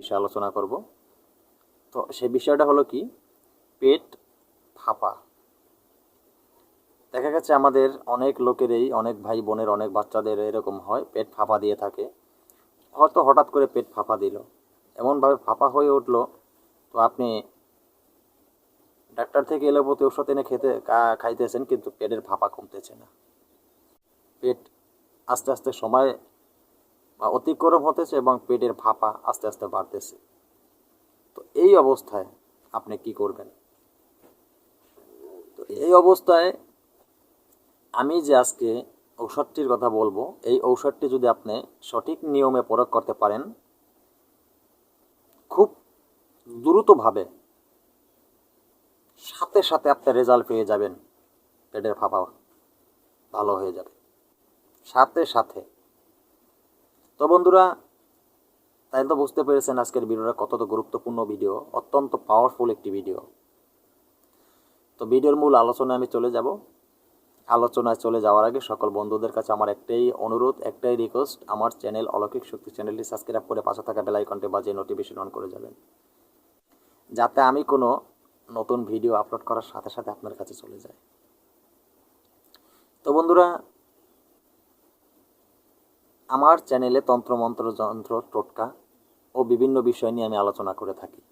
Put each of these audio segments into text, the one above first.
বিষয়ে আলোচনা করব। তো সে বিষয়টা হলো কি? পেট ফাঁপা। দেখা গেছে আমাদের অনেক লোকেরই, অনেক ভাই বোনের, অনেক বাচ্চাদের এরকম হয়, পেট ফাঁপা দিয়ে থাকে। হয়তো হঠাৎ করে পেট ফাঁপা দিল। এমনভাবে ফাঁপা হয়ে উঠল, তো আপনি ডাক্তার থেকে এলোপতি ওষুধ এনে খেতে খাইতেছেন, কিন্তু পেটের ফাঁপা কমতেছে না। পেট আস্তে আস্তে সময় অতিক্রম হতেছে এবং পেটের ফাঁপা আস্তে আস্তে বাড়তেছে। তো এই অবস্থায় আপনি কি করবেন? তো এই অবস্থায় আমি যে আজকে ঔষধটির কথা বলব, এই ঔষধটি যদি আপনি সঠিক নিয়মে প্রয়োগ করতে পারেন, খুব দ্রুতভাবে সাথে সাথে আপনি রেজাল্ট পেয়ে যাবেন, পেটের ফাঁপা ভালো হয়ে যাবে। সাথে সাথে তো বন্ধুরা, তাই তো বুঝতে পেরেছেন আজকের ভিডিওটা কতটা গুরুত্বপূর্ণ ভিডিও, অত্যন্ত পাওয়ারফুল একটি ভিডিও। তো ভিডিওর মূল আলোচনায় আমি চলে যাব। আলোচনায় চলে যাওয়ার আগে সকল বন্ধুদের কাছে আমার একটাই অনুরোধ, একটাই রিকোয়েস্ট আমার চ্যানেল অলৌকিক শক্তি চ্যানেলটি সাবস্ক্রাইব করে পাশে থাকা বেল আইকনটি বাজিয়ে নোটিফিকেশন অন করে যাবেন। যাতে আমি কোনো নতুন ভিডিও আপলোড করার সাথে সাথে আপনার কাছে চলে যায়। তো বন্ধুরা আমার চ্যানেলে তন্ত্রমন্ত্র, যন্ত্র, টোটকা ও বিভিন্ন বিষয় নিয়ে আমি আলোচনা করে থাকি।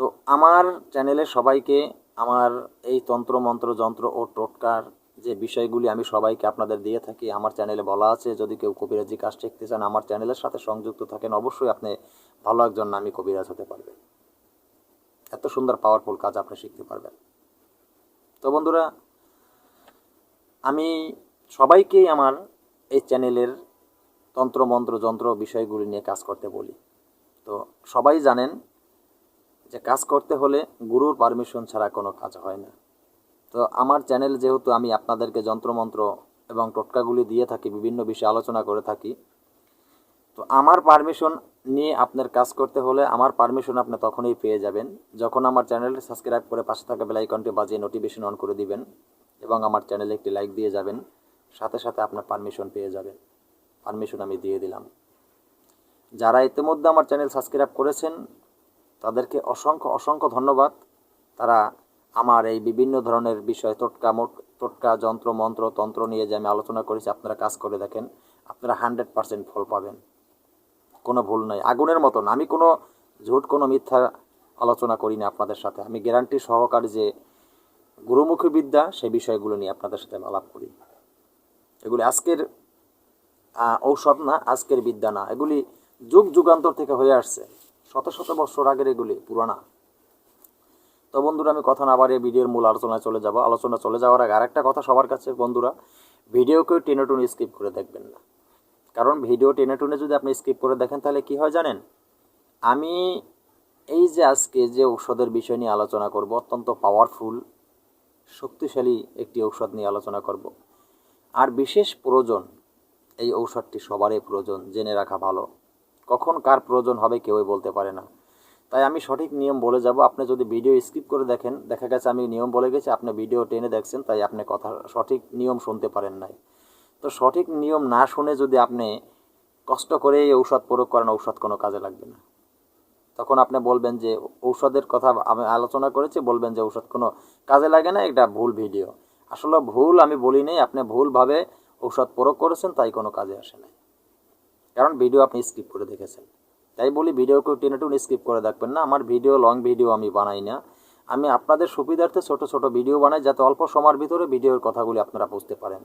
তো আমার চ্যানেলে সবাইকে আমার এই তন্ত্রমন্ত্র, যন্ত্র ও টোটকার যে বিষয়গুলি আমি সবাইকে আপনাদের দিয়ে থাকি, আমার চ্যানেলে বলা আছে, যদি কেউ কবিরাজি কাজ শিখতে চান, আমার চ্যানেলের সাথে সংযুক্ত থাকেন, অবশ্যই আপনি ভালো একজন নামী কবিরাজ হতে পারবেন। এত সুন্দর পাওয়ারফুল কাজ আপনি শিখতে পারবেন। তো বন্ধুরা, আমি সবাইকেই আমার এই চ্যানেলের তন্ত্রমন্ত্র যন্ত্র বিষয়গুলি নিয়ে কাজ করতে বলি। তো সবাই জানেন যে কাজ করতে হলে গুরুর পারমিশন ছাড়া কোনো কাজ হয় না। তো আমার চ্যানেল যেহেতু আমি আপনাদেরকে যন্ত্রমন্ত্র এবং টোটকাগুলি দিয়ে থাকি, বিভিন্ন বিষয়ে আলোচনা করে থাকি, তো আমার পারমিশন নিয়ে আপনার কাজ করতে হলে আমার পারমিশন আপনি তখনই পেয়ে যাবেন যখন আমার চ্যানেলটি সাবস্ক্রাইব করে পাশে থাকা বেল আইকনটি বাজিয়ে নোটিফিকেশন অন করে দিবেন এবং আমার চ্যানেলে একটি লাইক দিয়ে যাবেন। সাথে সাথে আপনার পারমিশন পেয়ে যাবেন। পারমিশন আমি দিয়ে দিলাম। যারা ইতিমধ্যে আমার চ্যানেল সাবস্ক্রাইব করেছেন, তাদেরকে অসংখ্য অসংখ্য ধন্যবাদ। তারা আমার এই বিভিন্ন ধরনের বিষয়, টোটকা মোট, টোটকা যন্ত্র, মন্ত্র, তন্ত্র নিয়ে যে আমি আলোচনা করেছি, আপনারা কাজ করে দেখেন, আপনারা হান্ড্রেড পার্সেন্ট ফল পাবেন। কোনো ভুল নয় আগুনের মতন। আমি কোনো ঝুট, কোনো মিথ্যা আলোচনা করি না আপনাদের সাথে। আমি গ্যারান্টি সহকারে যে গুরুমুখী বিদ্যা সেই বিষয়গুলো নিয়ে আপনাদের সাথে আলাপ করি। এগুলি আজকের ঔষধ না, আজকের বিদ্যা না। এগুলি যুগ যুগান্তর থেকে হয়ে আসছে। শত শত বছর আগের এগুলি, পুরানা। তো বন্ধুরা, আমি কথা না বাড়িয়ে ভিডিওর মূল আলোচনায় চলে যাব। আলোচনা চলে যাওয়ার আগে আরেকটা কথা সবার কাছে, বন্ধুরা, ভিডিওকেও টেনে টুনে স্কিপ করে দেখবেন না। কারণ ভিডিও টেনে টুনে যদি আপনি স্কিপ করে দেখেন, তাহলে কি হয় জানেন? আমি এই যে আজকে যে ঔষধের বিষয় নিয়ে আলোচনা করব, অত্যন্ত পাওয়ারফুল শক্তিশালী একটি ঔষধ নিয়ে আলোচনা করব। আর বিশেষ প্রয়োজন, এই ঔষধটি সবারই প্রয়োজন, জেনে রাখা ভালো। কখন কার প্রয়োজন হবে কেউই বলতে পারে না। তাই আমি সঠিক নিয়ম বলে যাব। আপনি যদি ভিডিও স্কিপ করে দেখেন, দেখা গেছে আমি নিয়ম বলে গেছি, আপনি ভিডিও টেনে দেখছেন, তাই আপনি কথা, সঠিক নিয়ম শুনতে পারেন নাই। তো সঠিক নিয়ম না শুনে যদি আপনি কষ্ট করে এই ঔষধ প্রয়োগ করেন, ঔষধ কোনো কাজে লাগবে না। তখন আপনি বলবেন যে, ঔষধের কথা আমি আলোচনা করেছি, বলবেন যে ঔষধ কোনো কাজে লাগে না, এটা ভুল ভিডিও। আসলে ভুল আমি বলি নেই, আপনি ভুলভাবে ঔষধ প্রয়োগ করেছেন, তাই কোনো কাজে আসে নাই। কারণ ভিডিও আপনি স্কিপ করে দেখেছেন। তাই বলি ভিডিওকেও টেনে টুনে স্কিপ করে দেখবেন না, আমার ভিডিও লং ভিডিও আমি বানাই না। আমি আপনাদের সুবিধার্থে ছোট ছোট ভিডিও বানাই, যাতে অল্প সময়ের ভিতরে ভিডিওর কথাগুলি আপনারা বুঝতে পারেন।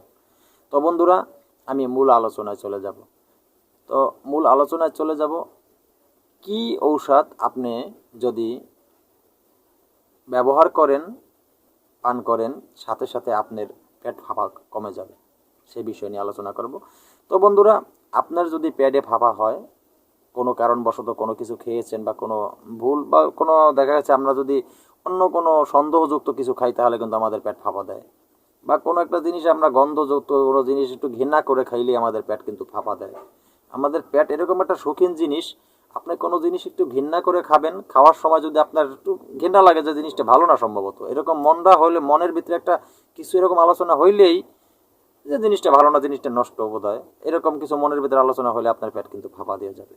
তো বন্ধুরা, আমি মূল আলোচনায় চলে যাব। তো মূল আলোচনায় চলে যাব, কি ঔষধ আপনি যদি ব্যবহার করেন পান করেন, সাথে সাথে আপনার পেট ফাঁপা কমে যাবে। সেই বিষয় নিয়ে আলোচনা করব। তো বন্ধুরা, আপনার যদি পেটে ফাঁপা হয়, কোনো কারণবশত কোনো কিছু খেয়েছেন বা কোনো ভুল বা কোনো দেখা যাচ্ছে আমরা যদি অন্য কোনো সন্দেহযুক্ত কিছু খাই, তাহলে কিন্তু আমাদের পেট ফাঁপা দেয়। বা কোনো একটা জিনিস আমরা গন্ধযুক্ত কোনো জিনিস একটু ঘৃণা করে খাইলে আমাদের পেট কিন্তু ফাঁপা দেয়। আমাদের পেট এরকম একটা শৌখিন জিনিস আপনি কোনো জিনিস একটু ঘৃণা করে খাবেন, খাওয়ার সময় যদি আপনার একটু ঘৃণা লাগে যে জিনিসটা ভালো না সম্ভবত। এরকম মনটা হলে মনের ভিতরে একটা কিছু এরকম আলোচনা হইলেই যে জিনিসটা ভালো না, জিনিসটা নষ্ট বোধ হয় এরকম কিছু মনের ভিতরে আলোচনা হলে আপনার পেট কিন্তু ফাঁপা দিয়ে যাবে।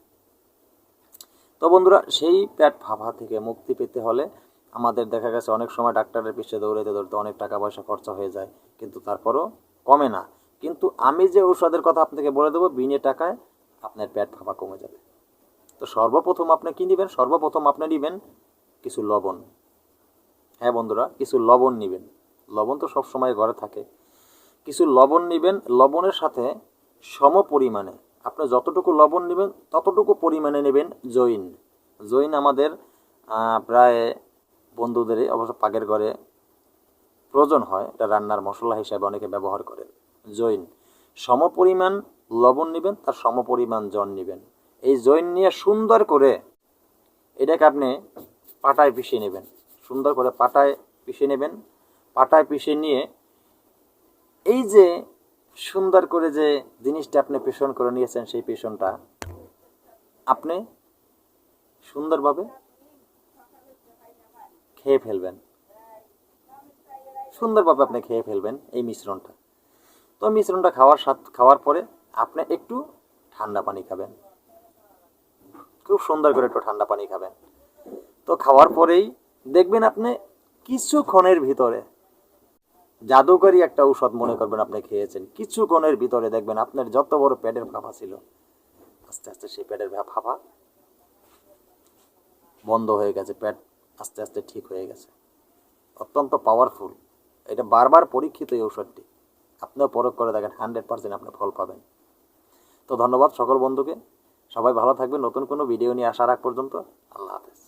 তো বন্ধুরা, সেই পেট ফাঁপা থেকে মুক্তি পেতে হলে আমাদের দেখা গেছে অনেক সময় ডাক্তারের পিছিয়ে দৌড়াইতে দৌড়তে অনেক টাকা পয়সা খরচা হয়ে যায়, কিন্তু তারপরও কমে না। কিন্তু আমি যে ঔষধের কথা আপনাকে বলে দেবো, বিনে টাকায় আপনার পেট ফাঁপা কমে যাবে। তো সর্বপ্রথম আপনি কী নেবেন? সর্বপ্রথম আপনি নেবেন কিছু লবণ। হ্যাঁ বন্ধুরা, কিছু লবণ নেবেন। লবণ তো সব সময় ঘরে থাকে। কিছু লবণ নেবেন, লবণের সাথে সম পরিমাণে। আপনি যতটুকু লবণ নেবেন, ততটুকু পরিমাণে নেবেন জৈন। জৈন আমাদের প্রায় বন্ধুদেরই, অবশ্য পাকের ঘরে প্রয়োজন হয়, এটা রান্নার মশলা হিসাবে অনেকে ব্যবহার করেন। জৈন। সম পরিমাণ লবণ নেবেন, তার সম পরিমাণ জন নেবেন। এই জৈন নিয়ে সুন্দর করে এটাকে আপনি পাটায় পিষে নেবেন। সুন্দর করে পাটায় পিষে নেবেন। পাটায় পিষে নিয়ে এই যে সুন্দর করে যে জিনিসটা আপনি পেষণ করে নিয়েছেন সেই পেষণটা, আপনি সুন্দরভাবে খেয়ে ফেলবেন। সুন্দরভাবে আপনি খেয়ে ফেলবেন এই মিশ্রণটা। তো মিশ্রণটা খাওয়ার সাথ খাওয়ার পরে আপনি একটু ঠান্ডা পানি খাবেন। খুব সুন্দর করে একটু ঠান্ডা পানি খাবেন। তো খাওয়ার পরেই দেখবেন আপনি কিছুক্ষণের ভিতরে জাদুকরী একটা ঔষধ মনে করবেন আপনি খেয়েছেন। কিছুক্ষণের ভিতরে দেখবেন আপনার যত বড় পেটের ফাঁপা ছিল, আস্তে আস্তে সেই পেটের ফাঁপা বন্ধ হয়ে গেছে, পেট আস্তে আস্তে ঠিক হয়ে গেছে। অত্যন্ত পাওয়ারফুল এটা বারবার পরীক্ষিত এই ঔষধটি। আপনিও প্রয়োগ করে দেখেন হান্ড্রেড পার্সেন্ট আপনি ফল পাবেন। তো ধন্যবাদ সকল বন্ধুকে। সবাই ভালো থাকবে নতুন কোনো ভিডিও নিয়ে আসার আগ পর্যন্ত আল্লাহ হাফেজ।